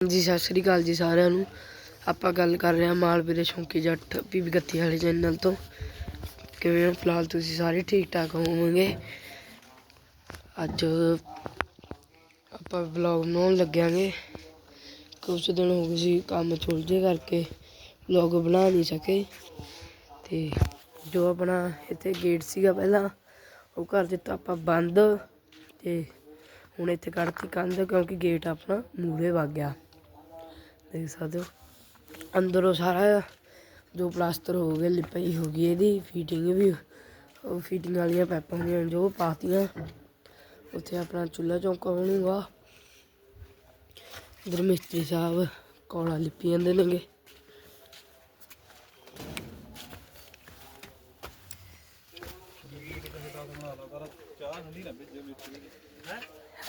ਜੀ, ਸਤਿ ਸ੍ਰੀ ਅਕਾਲ ਜੀ ਸਾਰਿਆਂ ਨੂੰ। ਆਪਾਂ ਗੱਲ ਕਰ ਰਹੇ ਹਾਂ ਮਾਲਵੇ ਦੇ ਸ਼ੌਂਕੀ ਜੱਟ ਪੀਵੀ ਗੱਤੀ ਵਾਲੇ ਚੈਨਲ ਤੋਂ। ਕਿਵੇਂ ਹੋ ਫਿਲਹਾਲ ਤੁਸੀਂ ਸਾਰੇ ਠੀਕ ਠਾਕ ਹੋਵੋਗੇ? ਅੱਜ ਆਪਾਂ ਵਲੌਗ ਬਣਾਉਣ ਲੱਗਿਆਂਗੇ। ਕੁਝ ਦਿਨ ਹੋ ਗਏ ਸੀ ਕੰਮ ਚੁਲਝੇ ਕਰਕੇ ਵਲੌਗ ਬਣਾ ਨਹੀਂ ਸਕੇ। ਤੇ ਜੋ ਆਪਣਾ ਇੱਥੇ ਗੇਟ ਸੀਗਾ ਪਹਿਲਾਂ, ਉਹ ਕਰ ਦਿੱਤਾ ਆਪਾਂ ਬੰਦ। ਤੇ ਹੁਣ ਇੱਥੇ ਕੱਢਤੀ ਕੰਧ ਕਿਉਂਕਿ ਗੇਟ ਆਪਣਾ ਮੂਰੇ ਵਗ ਗਿਆ। ਦੇਖ ਸਕਦੇ ਹੋ। ਅੰਦਰੋਂ ਸਾਰਾ ਜੋ ਪਲਾਸਟਰ ਹੋ ਗਿਆ, ਲਿਪਾਈ ਹੋ ਗਈ ਇਹਦੀ ਫਿਟਿੰਗ ਵੀ, ਉਹ ਫੀਟਿੰਗ ਵਾਲੀਆਂ ਪੈਪਾਂ ਹੁੰਦੀਆਂ ਜੋ ਪਾਤੀਆਂ, ਉੱਥੇ ਆਪਣਾ ਚੁੱਲ੍ਹਾ ਚੌਂਕਾ ਬਣੂਗਾ ਇਧਰ ਮਿਸਤਰੀ ਸਾਹਿਬ ਕੋਲਾ ਲਿਪੀ ਜਾਂਦੇ ਨੇਗੇ।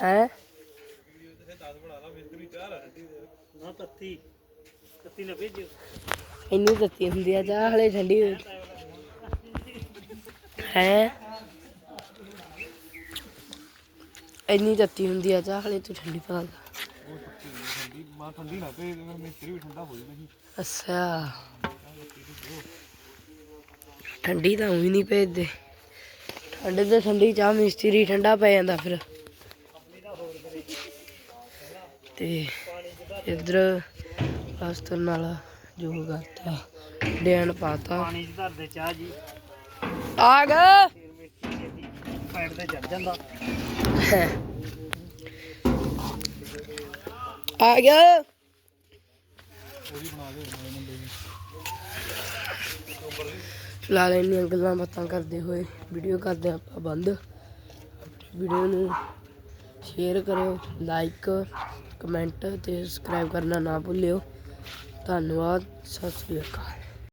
ਹੈ? ਨਾ ਤੱਤੀ ਤੱਤੀ ਨਾ ਭੇਜਿਓ। ਇੰਨੀ ਤੱਤੀ ਹੁੰਦੀ ਆ ਚਾਹ ਹਲੇ ਠੰਡੀ ਹੈ। ਇੰਨੀ ਤੱਤੀ ਹੁੰਦੀ ਆ ਚਾਹ ਹਲੇ ਤੂੰ ਠੰਡੀ ਪਾ ਲਾ। ਮਾ ਠੰਡੀ ਨਾ ਤੇ ਮਿਸਤਰੀ ਵੀ ਠੰਡਾ ਹੋ ਜਾਵੇ ਅੱਛਾ। ਠੰਡੀ ਤਾਂ ਉਹੀ ਨਹੀਂ ਭੇਜਦੇ ਠੰਡੇ ਤੇ ਠੰਡੀ ਚਾਹ ਮਿਸਤਰੀ ਠੰਡਾ ਪੈ ਜਾਂਦਾ ਫਿਰ। ਤੇ ਇਧਰ ਪਲਾਸਟਰ ਨਾਲ ਜੋ ਕਰਤਾ ਡੈਣ ਪਾਤਾ। ਪਾਣੀ ਚ ਧਰ ਦੇ ਚਾਹ ਜੀ। ਆ ਗਿਆ ਪੈਰ ਤੇ ਚੜ ਜਾਂਦਾ। ਆ ਗਿਆ। ਫਿਲਹਾਲ ਇੰਨੀਆਂ ਗੱਲਾਂ ਬਾਤਾਂ ਕਰਦੇ ਹੋਏ। ਵੀਡੀਓ ਕਰਦੇ ਆਪਾਂ ਬੰਦ। ਵੀਡੀਓ ਨੂੰ ਸ਼ੇਅਰ ਕਰਿਓ ਲਾਈਕ ਕਮੈਂਟ ਤੇ ਸਬਸਕ੍ਰਾਈਬ ਕਰਨਾ ਨਾ ਭੁੱਲਿਓ। ਧੰਨਵਾਦ ਸਤਿ ਸ੍ਰੀ ਅਕਾਲ।